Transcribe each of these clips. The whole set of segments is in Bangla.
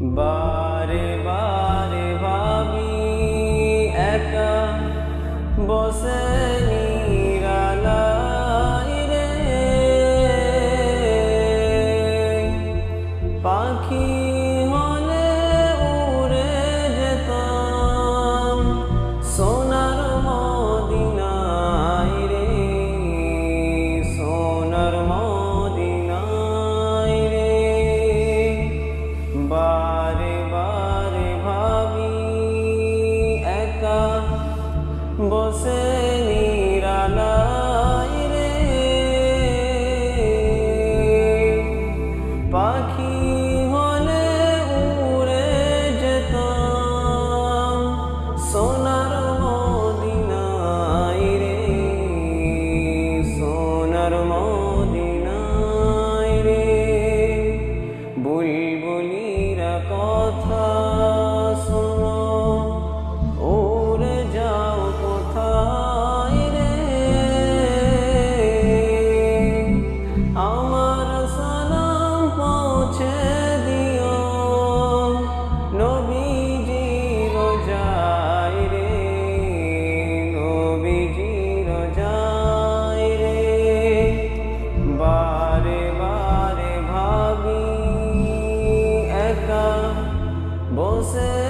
বারে বারে ভাবি একা বসে রে। পাখি বসে roses.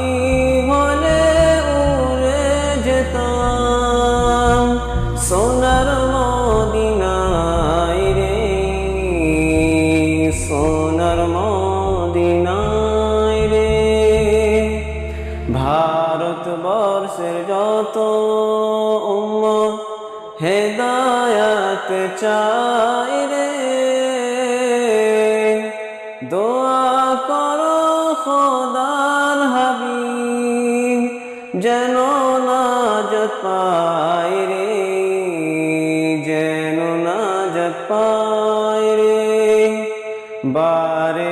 হেদায়াত চাই রে। দোয়া করো খোদার হাবি যেন না পাই রে, যেন না পাই রে। বারে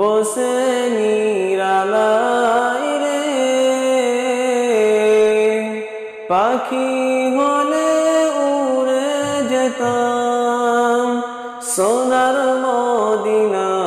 বসে নিরালায় রে। পাখি হলে উড়ে যেতাম সোনার মদিনা